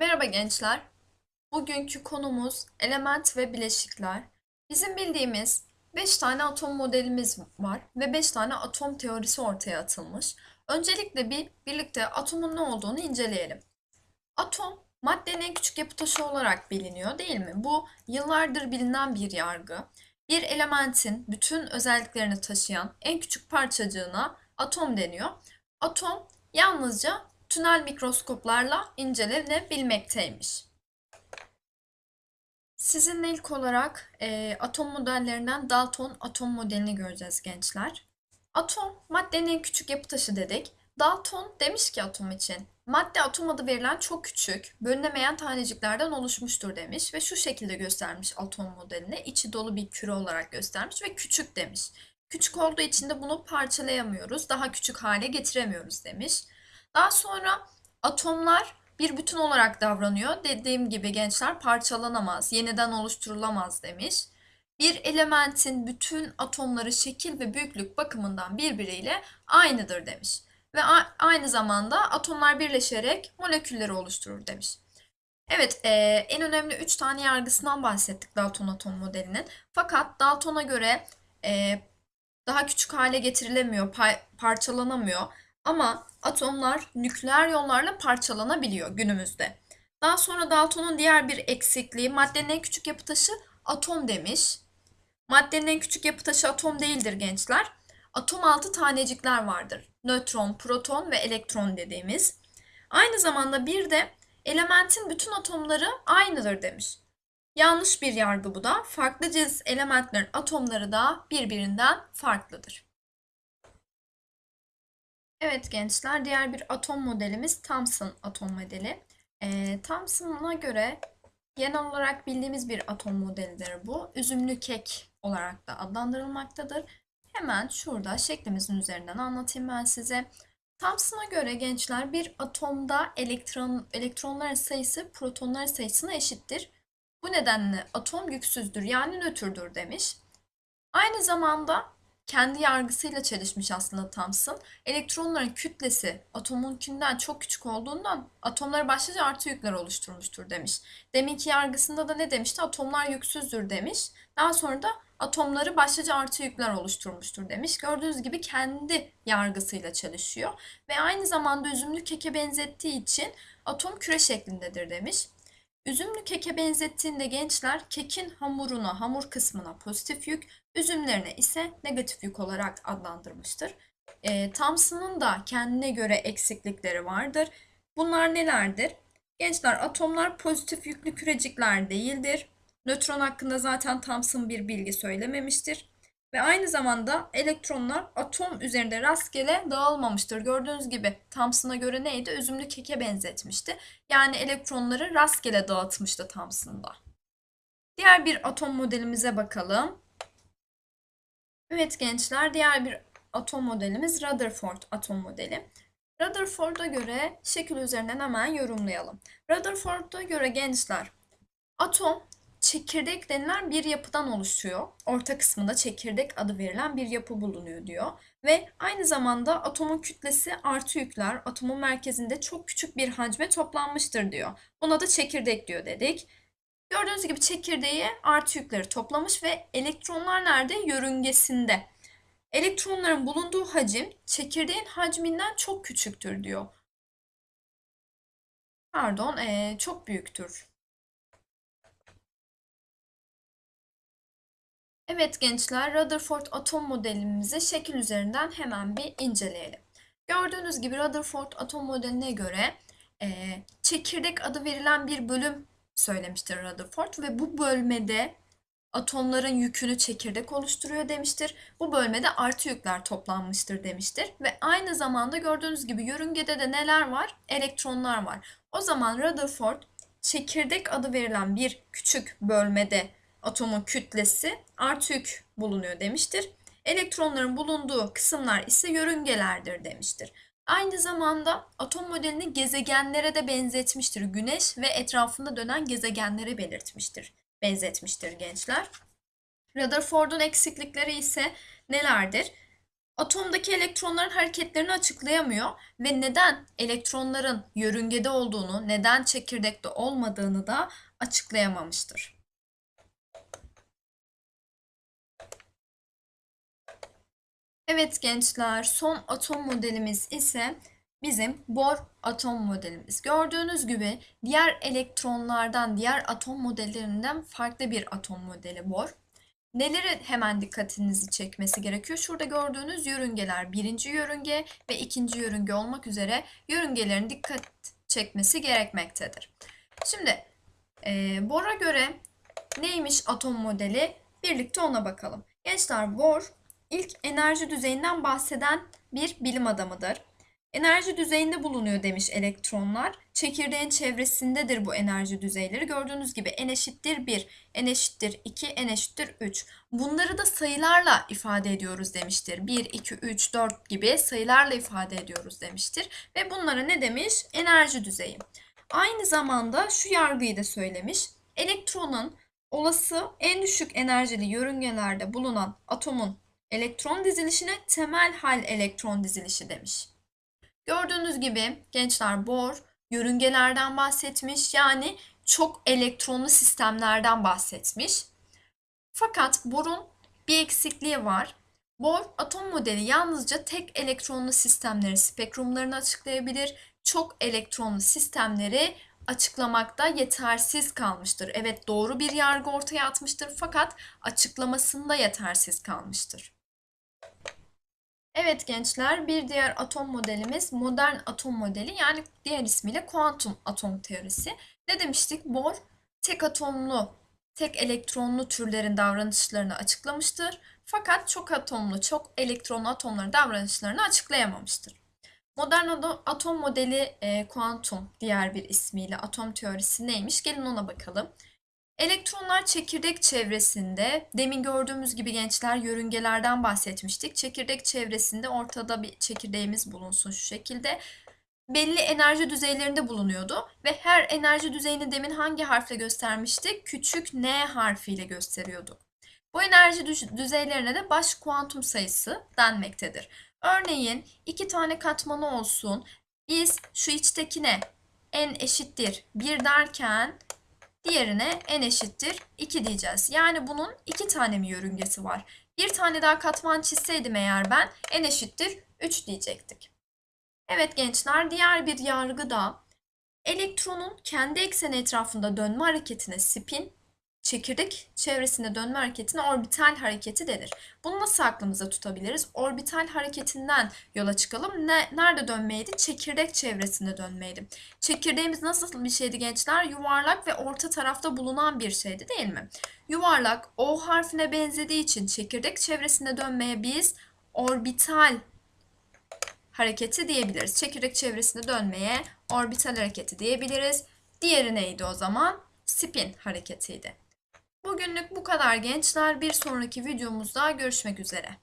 Merhaba gençler. Bugünkü konumuz element ve bileşikler. Bizim bildiğimiz 5 tane atom modelimiz var ve 5 tane atom teorisi ortaya atılmış. Öncelikle bir birlikte atomun ne olduğunu inceleyelim. Atom maddenin en küçük yapı taşı olarak biliniyor değil mi? Bu yıllardır bilinen bir yargı. Bir elementin bütün özelliklerini taşıyan en küçük parçacığına atom deniyor. Atom yalnızca tünel mikroskoplarla incelenebilmekteymiş. Sizinle ilk olarak e, atom modellerinden Dalton atom modelini göreceğiz gençler. Atom maddenin en küçük yapı taşı dedik. Dalton demiş ki atom için madde atom adı verilen çok küçük, bölünemeyen taneciklerden oluşmuştur demiş ve şu şekilde göstermiş atom modelini. içi dolu bir küre olarak göstermiş ve küçük demiş. Küçük olduğu için de bunu parçalayamıyoruz, daha küçük hale getiremiyoruz demiş. Daha sonra atomlar bir bütün olarak davranıyor. Dediğim gibi gençler parçalanamaz, yeniden oluşturulamaz demiş. Bir elementin bütün atomları şekil ve büyüklük bakımından birbiriyle aynıdır demiş. Ve aynı zamanda atomlar birleşerek molekülleri oluşturur demiş. Evet, e, en önemli üç tane yargısından bahsettik Dalton atom modelinin. Fakat Dalton'a göre e, daha küçük hale getirilemiyor, parçalanamıyor. Ama atomlar nükleer yollarla parçalanabiliyor günümüzde. Daha sonra Dalton'un diğer bir eksikliği maddenin en küçük yapı taşı atom demiş. Maddenin en küçük yapı taşı atom değildir gençler. Atom altı tanecikler vardır. Nötron, proton ve elektron dediğimiz. Aynı zamanda bir de elementin bütün atomları aynıdır demiş. Yanlış bir yargı bu da. Farklı cins elementlerin atomları da birbirinden farklıdır. Evet gençler, diğer bir atom modelimiz Thomson atom modeli. E, Thomson'a göre genel olarak bildiğimiz bir atom modelidir bu. Üzümlü kek olarak da adlandırılmaktadır. Hemen şurada şeklimizin üzerinden anlatayım ben size. Thomson'a göre gençler bir atomda elektron elektronların sayısı protonların sayısına eşittir. Bu nedenle atom yüksüzdür yani nötrdür demiş. Aynı zamanda kendi yargısıyla çelişmiş aslında Thomson. Elektronların kütlesi atomunkinden çok küçük olduğundan atomlara başlıca artı yükler oluşturmuştur demiş. Deminki yargısında da ne demişti? Atomlar yüksüzdür demiş. Daha sonra da atomları başlıca artı yükler oluşturmuştur demiş. Gördüğünüz gibi kendi yargısıyla çalışıyor. Ve aynı zamanda üzümlü keke benzettiği için atom küre şeklindedir demiş. Üzümlü keke benzettiğinde gençler kekin hamuruna, hamur kısmına pozitif yük, üzümlerine ise negatif yük olarak adlandırmıştır. E, Thomson'ın da kendine göre eksiklikleri vardır. Bunlar nelerdir? Gençler atomlar pozitif yüklü kürecikler değildir. Nötron hakkında zaten Thomson bir bilgi söylememiştir. Ve aynı zamanda elektronlar atom üzerinde rastgele dağılmamıştır. Gördüğünüz gibi Thomson'a göre neydi? Üzümlü keke benzetmişti. Yani elektronları rastgele dağıtmıştı Thomson'da. Diğer bir atom modelimize bakalım. Evet gençler diğer bir atom modelimiz Rutherford atom modeli. Rutherford'a göre şekil üzerinden hemen yorumlayalım. Rutherford'a göre gençler atom çekirdek denilen bir yapıdan oluşuyor. Orta kısmında çekirdek adı verilen bir yapı bulunuyor diyor. Ve aynı zamanda atomun kütlesi artı yükler atomun merkezinde çok küçük bir hacme toplanmıştır diyor. Buna da çekirdek diyor dedik. Gördüğünüz gibi çekirdeği artı yükleri toplamış ve elektronlar nerede? Yörüngesinde. Elektronların bulunduğu hacim çekirdeğin hacminden çok küçüktür diyor. Pardon, ee, çok büyüktür. Evet gençler, Rutherford atom modelimizi şekil üzerinden hemen bir inceleyelim. Gördüğünüz gibi Rutherford atom modeline göre e, çekirdek adı verilen bir bölüm söylemiştir Rutherford ve bu bölmede atomların yükünü çekirdek oluşturuyor demiştir. Bu bölmede artı yükler toplanmıştır demiştir ve aynı zamanda gördüğünüz gibi yörüngede de neler var? Elektronlar var. O zaman Rutherford çekirdek adı verilen bir küçük bölmede atomun kütlesi artı yük bulunuyor demiştir. Elektronların bulunduğu kısımlar ise yörüngelerdir demiştir. Aynı zamanda atom modelini gezegenlere de benzetmiştir. Güneş ve etrafında dönen gezegenlere belirtmiştir. Benzetmiştir gençler. Rutherford'un eksiklikleri ise nelerdir? atomdaki elektronların hareketlerini açıklayamıyor ve neden elektronların yörüngede olduğunu, neden çekirdekte olmadığını da açıklayamamıştır. Evet gençler, son atom modelimiz ise bizim Bohr atom modelimiz. Gördüğünüz gibi diğer elektronlardan, diğer atom modellerinden farklı bir atom modeli Bohr. Neleri hemen dikkatinizi çekmesi gerekiyor? Şurada gördüğünüz yörüngeler birinci yörünge ve ikinci yörünge olmak üzere yörüngelerin dikkat çekmesi gerekmektedir. Şimdi e, Bohr'a göre neymiş atom modeli? Birlikte ona bakalım. Gençler Bohr ilk enerji düzeyinden bahseden bir bilim adamıdır. Enerji düzeyinde bulunuyor demiş elektronlar. Çekirdeğin çevresindedir bu enerji düzeyleri. Gördüğünüz gibi n eşittir 1, n eşittir 2, n eşittir 3. Bunları da sayılarla ifade ediyoruz demiştir. 1, 2, 3, 4 gibi sayılarla ifade ediyoruz demiştir. Ve bunlara ne demiş? Enerji düzeyi. Aynı zamanda şu yargıyı da söylemiş. Elektronun olası en düşük enerjili yörüngelerde bulunan atomun elektron dizilişine temel hal elektron dizilişi demiş. Gördüğünüz gibi gençler Bohr yörüngelerden bahsetmiş. Yani çok elektronlu sistemlerden bahsetmiş. Fakat Bohr'un bir eksikliği var. Bohr atom modeli yalnızca tek elektronlu sistemleri spektrumlarını açıklayabilir. Çok elektronlu sistemleri açıklamakta yetersiz kalmıştır. Evet doğru bir yargı ortaya atmıştır fakat açıklamasında yetersiz kalmıştır. Evet gençler bir diğer atom modelimiz modern atom modeli yani diğer ismiyle kuantum atom teorisi. Ne demiştik? Bohr tek atomlu, tek elektronlu türlerin davranışlarını açıklamıştır. Fakat çok atomlu, çok elektronlu atomların davranışlarını açıklayamamıştır. Modern atom modeli e, kuantum diğer bir ismiyle atom teorisi neymiş? Gelin ona bakalım. Elektronlar çekirdek çevresinde, demin gördüğümüz gibi gençler yörüngelerden bahsetmiştik. Çekirdek çevresinde ortada bir çekirdeğimiz bulunsun şu şekilde. Belli enerji düzeylerinde bulunuyordu ve her enerji düzeyini demin hangi harfle göstermiştik? Küçük n harfiyle gösteriyorduk. Bu enerji düzeylerine de baş kuantum sayısı denmektedir. Örneğin iki tane katmanı olsun. Biz şu içtekine n eşittir 1 derken Diğerine n eşittir 2 diyeceğiz. Yani bunun iki tane mi yörüngesi var? Bir tane daha katman çizseydim eğer ben n eşittir 3 diyecektik. Evet gençler diğer bir yargı da elektronun kendi ekseni etrafında dönme hareketine spin çekirdek çevresinde dönme hareketine orbital hareketi denir. Bunu nasıl aklımıza tutabiliriz? Orbital hareketinden yola çıkalım. Ne, nerede dönmeydi? Çekirdek çevresinde dönmeydi. Çekirdeğimiz nasıl bir şeydi gençler? Yuvarlak ve orta tarafta bulunan bir şeydi değil mi? Yuvarlak O harfine benzediği için çekirdek çevresinde dönmeye biz orbital hareketi diyebiliriz. Çekirdek çevresinde dönmeye orbital hareketi diyebiliriz. Diğeri neydi o zaman? Spin hareketiydi. Bugünlük bu kadar gençler. Bir sonraki videomuzda görüşmek üzere.